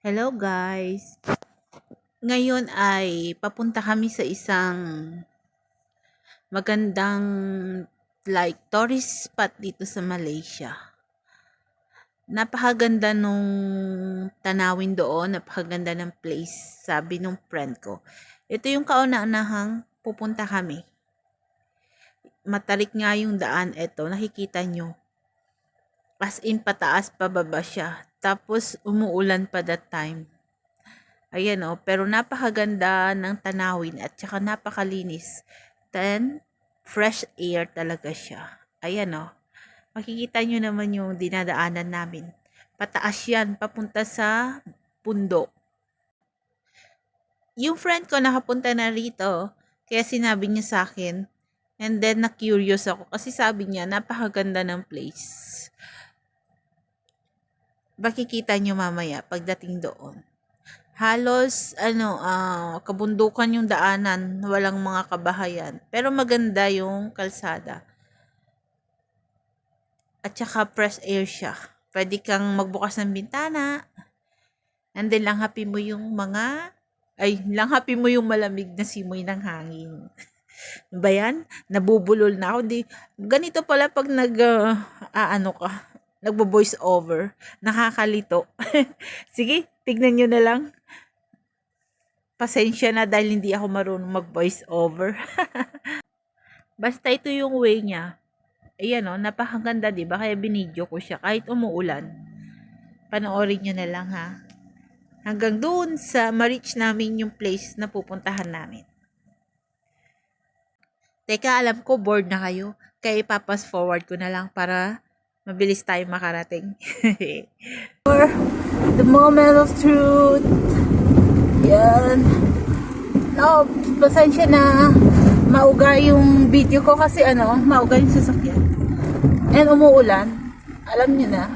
Hello guys! Ngayon ay papunta kami sa isang magandang like tourist spot dito sa Malaysia. Napakaganda nung tanawin doon, napakaganda ng place, sabi nung friend ko. Ito yung kauna-unahang pupunta kami. Matarik nga yung daan, eto, nakikita nyo. As in, pataas, pababa siya. Tapos, umuulan pa that time. Ayan o, pero napakaganda ng tanawin at saka napakalinis. Then, fresh air talaga siya. Ayan o. Makikita nyo naman yung dinadaanan namin. Pataas yan, papunta sa bundok. Yung friend ko nakapunta na rito, kaya sinabi niya sa akin, and then na-curious ako kasi sabi niya, napakaganda ng place makikita nyo mamaya pagdating doon. Halos, ano, ah, kabundukan yung daanan, walang mga kabahayan. Pero maganda yung kalsada. At saka fresh air siya. Pwede kang magbukas ng bintana. And then langhapi mo yung mga, ay, langhapi mo yung malamig na simoy ng hangin. ba yan? Nabubulol na ako. Di, ganito pala pag nag, uh, ano ka, nagbo-voice over. Nakakalito. Sige, tignan nyo na lang. Pasensya na dahil hindi ako marunong mag-voice over. Basta ito yung way niya. Ayan o, napakaganda di ba? Kaya binidyo ko siya kahit umuulan. Panoorin nyo na lang ha. Hanggang doon sa ma-reach namin yung place na pupuntahan namin. Teka, alam ko bored na kayo. Kaya ipapas forward ko na lang para mabilis tayo makarating. For the moment of truth. Yan. No, pasensya na. Mauga yung video ko kasi ano, mauga yung sasakyan. And umuulan. Alam niyo na.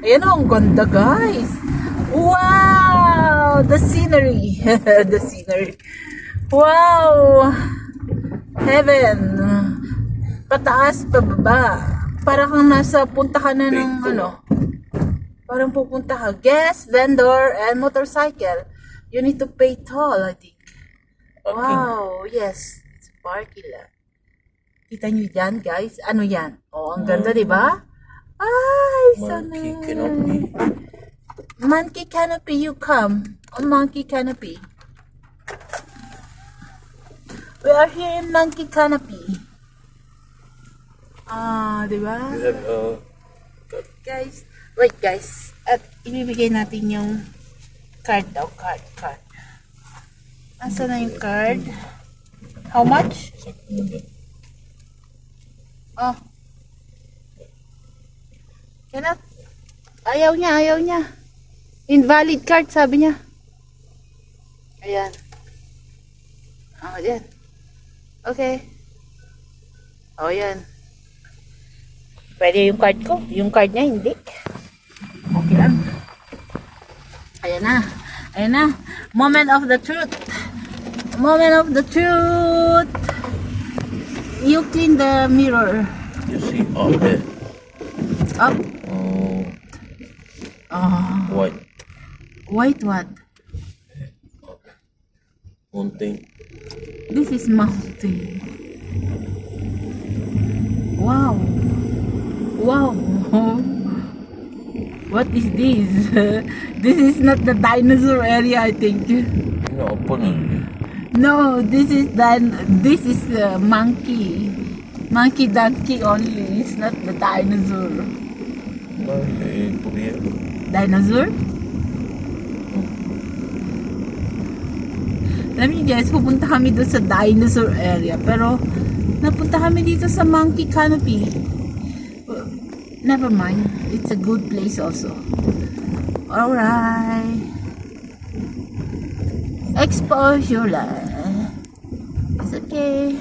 Ayan o, ang ganda guys. Wow! The scenery. the scenery. Wow! Heaven. Pataas, pababa para kang nasa punta ka na ng ano. Parang pupunta ka. Gas, vendor, and motorcycle. You need to pay toll, I think. Wow, yes. It's parking lot. Kita nyo yan, guys? Ano yan? Oh, ang ganda, di ba? Ay, sana. Monkey canopy. Monkey canopy, you come. On monkey canopy. We are here in monkey canopy. Ah, di ba? Uh, Guys, wait guys. At ibibigay natin yung card daw. Card, card. Asa na yung card? How much? Oh. Cannot. Ayaw niya, ayaw niya. Invalid card, sabi niya. Ayan. Oh, yan. Okay. Oh, yan. Pwede yung card ko. Yung card niya, hindi. Okay lang. Ayan na. Ayan na. Moment of the truth. Moment of the truth. You clean the mirror. you see up there. Up. Oh, Oh. white. White what? Thing. This is mountain. Wow. Wow. What is this? this is not the dinosaur area, I think. No, open it. No, this is dan this is uh, monkey. Monkey donkey only. It's not the dinosaur. Dinosaur? Alam niyo guys, pupunta kami doon sa dinosaur area. Pero, napunta kami dito sa monkey canopy. Never mind. It's a good place also. Alright. Exposure lang. It's okay.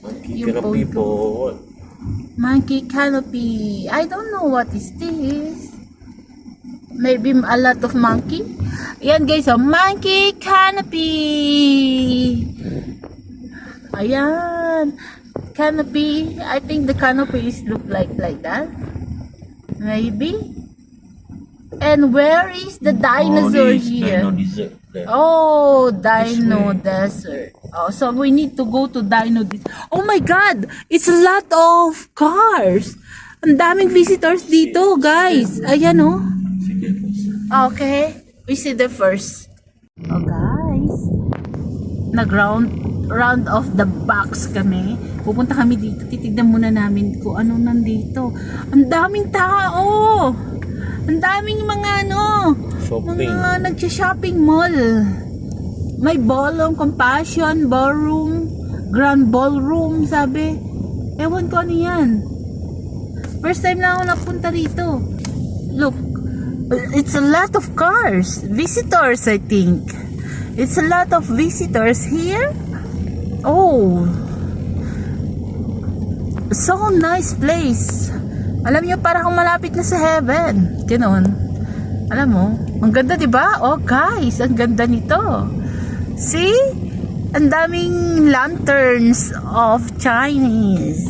Monkey You canopy for what? Monkey canopy. I don't know what is this. Maybe a lot of monkey. Ayan guys, oh, monkey canopy. Ayan. Canopy. I think the canopy is look like like that. Maybe. And where is the dinosaur oh, here? Dino dessert. There. Oh, Dino. Desert. Oh, so we need to go to Dino Desert. Oh my God! It's a lot of cars! Ang daming visitors dito, guys. Ayan, oh. Okay. We see the first. Oh, guys. Nag-round round of the box kami. Pupunta kami dito. Titignan muna namin kung ano nandito. Ang daming tao! Ang daming mga ano, Shopping. mga nagsha-shopping mall. May ballroom, compassion, ballroom, grand ballroom, sabi. Ewan ko ano yan. First time lang ako napunta rito. Look, it's a lot of cars. Visitors, I think. It's a lot of visitors here. Oh. So nice place. Alam niyo, para kang malapit na sa heaven. Ganon. Alam mo, ang ganda 'di ba? Oh guys, ang ganda nito. See? Ang daming lanterns of Chinese.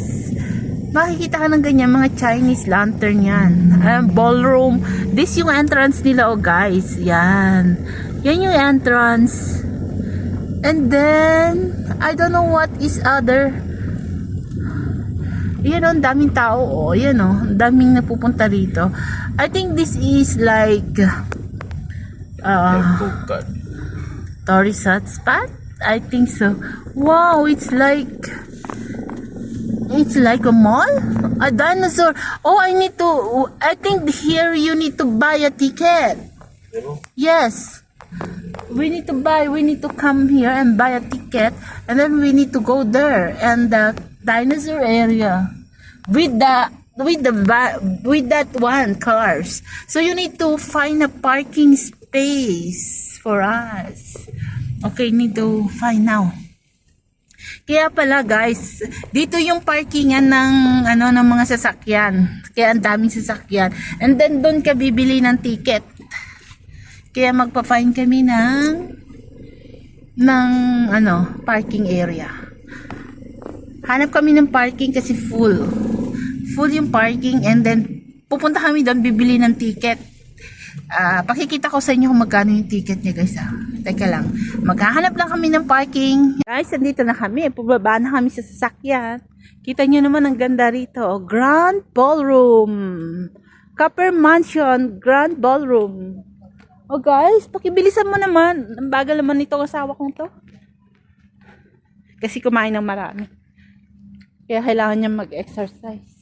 Makikita ka ng ganyan, mga Chinese lantern yan. Ayan, ballroom. This yung entrance nila, oh guys. Yan. Yan yung entrance. And then, I don't know what is other. Yan oh, ang daming tao. Oh, yan oh. Ang daming napupunta rito. I think this is like uh, tourist hotspot? I think so. Wow, it's like it's like a mall? A dinosaur. Oh, I need to I think here you need to buy a ticket. Yes. We need to buy, we need to come here and buy a ticket and then we need to go there and the dinosaur area with the with the with that one cars. So you need to find a parking space for us. Okay, need to find now. Kaya pala guys, dito yung parkingan ng ano ng mga sasakyan. Kaya ang daming sasakyan. And then doon ka bibili ng ticket. Kaya magpa-fine kami ng ng ano, parking area. Hanap kami ng parking kasi full. Full yung parking and then pupunta kami doon bibili ng ticket. Ah, pakikita ko sa inyo kung magkano yung ticket niya guys ah. Teka lang. Maghahanap lang kami ng parking. Guys, andito na kami. Pababa na kami sa sasakyan. Kita niyo naman ang ganda rito. Grand Ballroom. Copper Mansion Grand Ballroom. Oh guys, pakibilisan mo naman. Ang bagal naman nito asawa kong to. Kasi kumain ng marami. Kaya kailangan niya mag-exercise.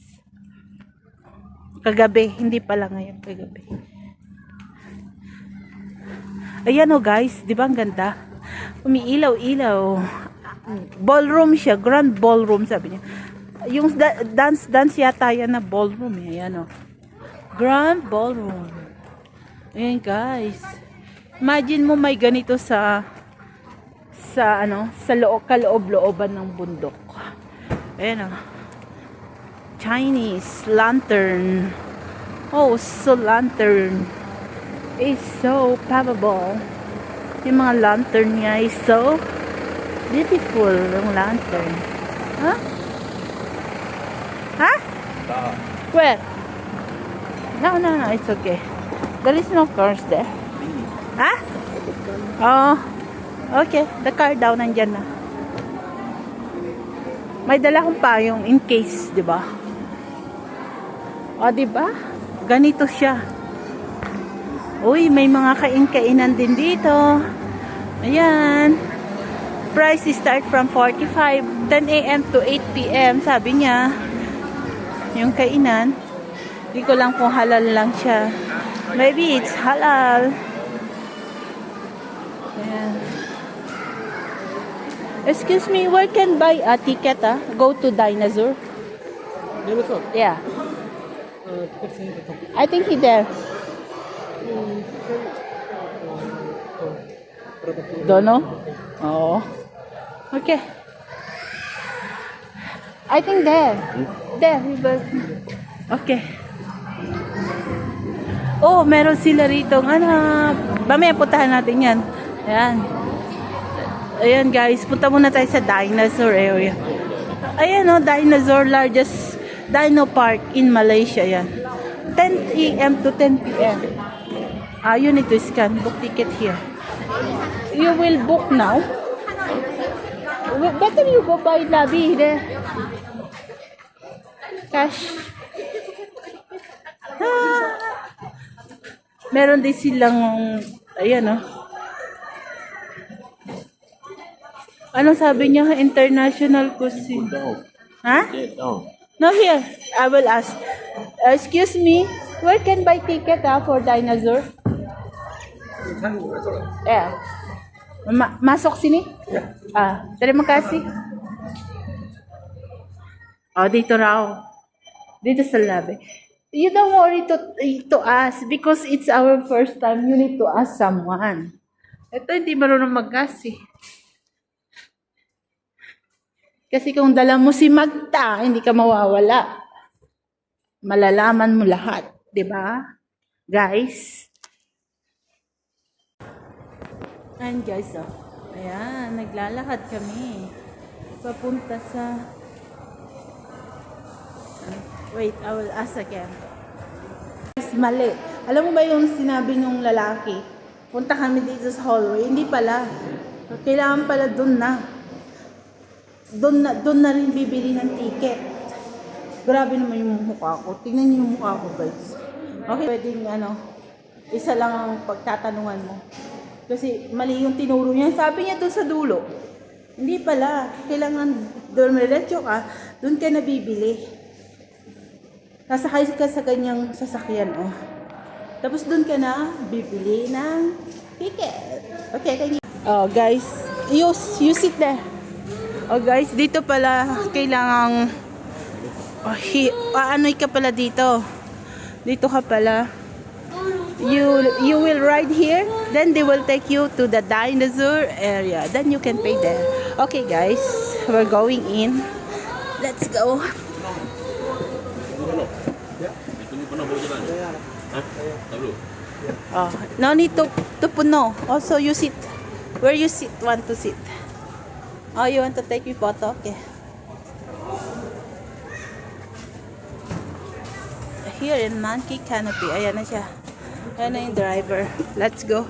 Kagabi, hindi pala ngayon, kagabi. Ayan oh guys, di ba ang ganda? Umiilaw-ilaw. Ballroom siya, grand ballroom sabi niya. Yung da- dance dance yata yan na ballroom eh. Ayan oh. Grand ballroom. Ayan guys. Imagine mo may ganito sa sa ano, sa loob kaloob-looban ng bundok. Ayan oh. Chinese lantern. Oh, so lantern is so palpable. Yung mga lantern niya is so beautiful. Yung lantern. Ha? ah, Where? No, no, no. It's okay. There is no cars there. Ha? Oh. Okay. The car down nandyan na. May dala kong payong in case, di ba? O, di ba? Ganito siya. Uy, may mga kain-kainan din dito. Ayan. Price is start from 45, 10 a.m. to 8 p.m. Sabi niya. Yung kainan. Hindi ko lang kung halal lang siya. Maybe it's halal. Ayan. Excuse me, where can buy a ticket ah? Go to Dinosaur? Dinosaur. Yeah. Uh, ticket sa'yo ito. I think he there. Don't know? Oh. Okay. I think there. There. he was- Okay. Oh, meron sila rito. Ano? Mamaya puntahan natin yan. Ayan. Ayan guys, punta muna tayo sa dinosaur area. Ayan oh, dinosaur largest dino park in Malaysia yan. 10 a.m. to 10 p.m. Ah, you need to scan. Book ticket here. You will book now. Better you go by lobby there. Cash. Ah. Meron din silang, ayan oh. Anong sabi niya? International cuisine. Ha? Down. No, here. I will ask. Uh, excuse me. Where can buy ticket ah, for dinosaur? Yeah. Ma masok sini? Ah, terima kasih. Oh, dito raw. Dito sa labi. You don't worry to, to ask because it's our first time. You need to ask someone. Ito, hindi marunong mag-ask eh. Kasi kung dala mo si Magta, hindi ka mawawala. Malalaman mo lahat, 'di ba? Guys. And guys, oh. Ayan, naglalakad kami. Papunta sa... Wait, I will ask again. Guys, mali. Alam mo ba yung sinabi ng lalaki? Punta kami dito sa hallway. Hindi pala. Kailangan pala dun na doon na, doon na rin bibili ng ticket. Grabe naman yung mukha ko. Tingnan niyo yung mukha ko, guys. Okay, pwedeng ano, isa lang ang pagtatanungan mo. Kasi mali yung tinuro niya. Sabi niya doon sa dulo. Hindi pala. Kailangan doon diretso ka, doon ka na bibili. Sasakay ka sa ganyang sasakyan, oh. Tapos doon ka na bibili ng ticket. Okay, you. Oh, guys. You, you sit there. Oh guys, dito pala kailangang oh, hi, aanoy ka pala dito. Dito ka pala. You you will ride here, then they will take you to the dinosaur area. Then you can pay there. Okay guys, we're going in. Let's go. Oh, no need to to puno. Also you sit. Where you sit want to sit. Oh, you want to take me photo? Okay. Here in Monkey Canopy. Ayan na siya. Ayan na yung driver. Let's go.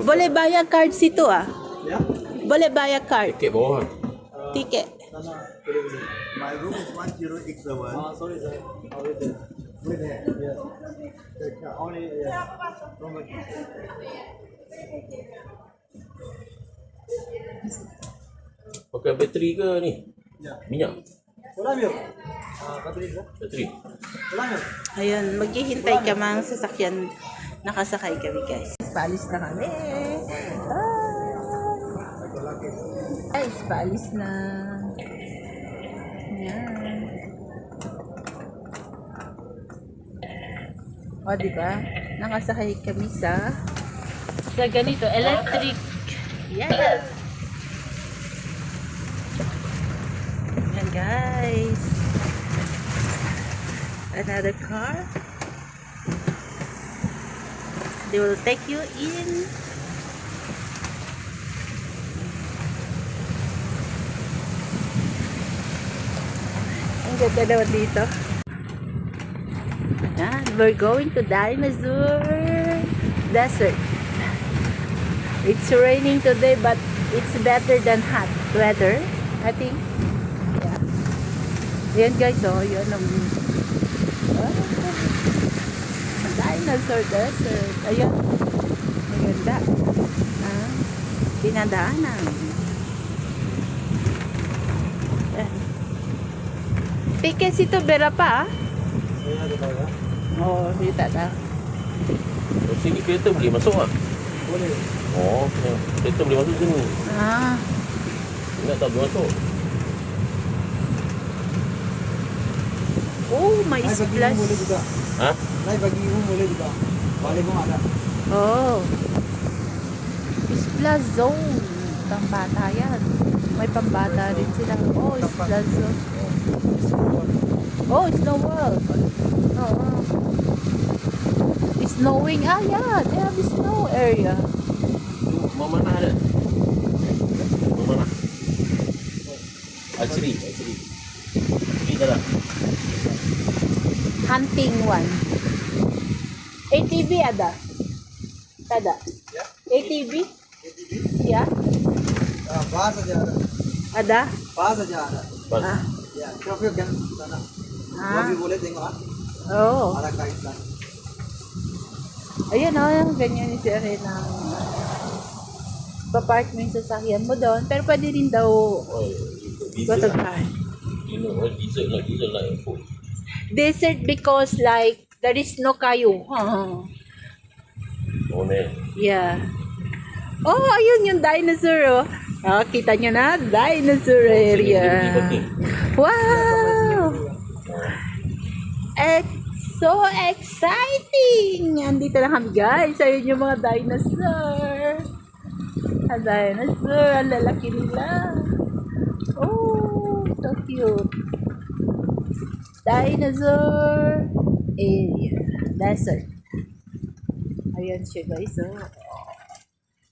Boleh bayar card situ ah? Boleh bayar card. Tiket bawah. Tiket. My room is 1087. Ah, sorry, sir. Already there. Wait there. Yes. Yeah, only, yeah. Pakai bateri ke ni? Ya. Minyak? Ulam yun. Ah. Bateri? Ulam yun. Ayun, maghihintay ka mga sasakyan. Nakasakay kami guys. Paalis na kami. Ah. Guys, paalis na. Yan. O, di ba? Nakasakay kami sa sa ganito, electric. Yes! Yan guys. Another car. They will take you in. Ang ganda naman dito. Ayan, we're going to Dinosaur Desert. It's raining today but it's better than hot weather, I think. Yeah. Yan guys, oh, yun ang ah, Dinosaur Desert. Ayan. Maganda. Ah, dinadaanan. Ayan. Tiket situ berapa? Saya ada tahu ya. Oh, tahu. Oh, sini kereta boleh masuk tak? Boleh. Oh, ya. kereta boleh masuk sini. Ah, Ingat tak boleh masuk? oh, may Naik bagi splash. boleh juga. Ha? Naik bagi room boleh juga. Balik pun ada. Oh. Splash zone. Pambata yan. May pambata rin sila. Oh, splash zone. Oh, snow world. Oh, oh. It's snowing. Ah, yeah. They have a snow area. 18-1. ATV ada? Ada. Yeah. ATV? ATV? Yeah. Uh, bus ada. Ada? Bus aja ada. Bus. Ah. Ya, tapi kan sana. Ah. Lagi boleh tengok ah. Oh. Ada kaitan. Ayun oh, yung ganyan yung si Arena. Papark mo yung sasakyan mo doon. Pero pwede rin daw. Oh, Diesel. Watagaan. You know, diesel na, diesel na yung food. Desert because like there is no kayo. Oh man. yeah. Oh, ayun yung dinosaur oh. Ah, kita nyo na, dinosaur area. Wow! It's so exciting! Andito na kami guys. Ayun yung mga dinosaur. Ang dinosaur, ang lalaki nila. Oh, so cute dinosaur area. Desert. Ayan siya guys. Oh.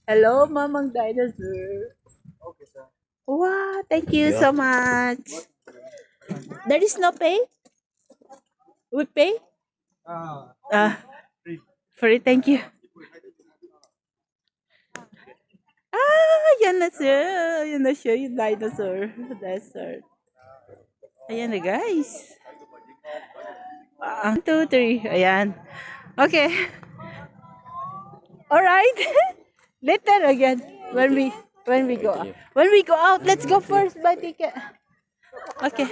Hello, Mamang Dinosaur. Okay, sir. Wow, thank you yeah. so much. There is no pay? We pay? Ah, uh, free. Free, thank you. Ah, yan na siya. Yan na siya, yung dinosaur. Desert. Ayan na guys. Ah, One, two, three. Ayan. Okay. Alright. Later again. When we when we go out. When we go out, let's go first buy ticket. Okay.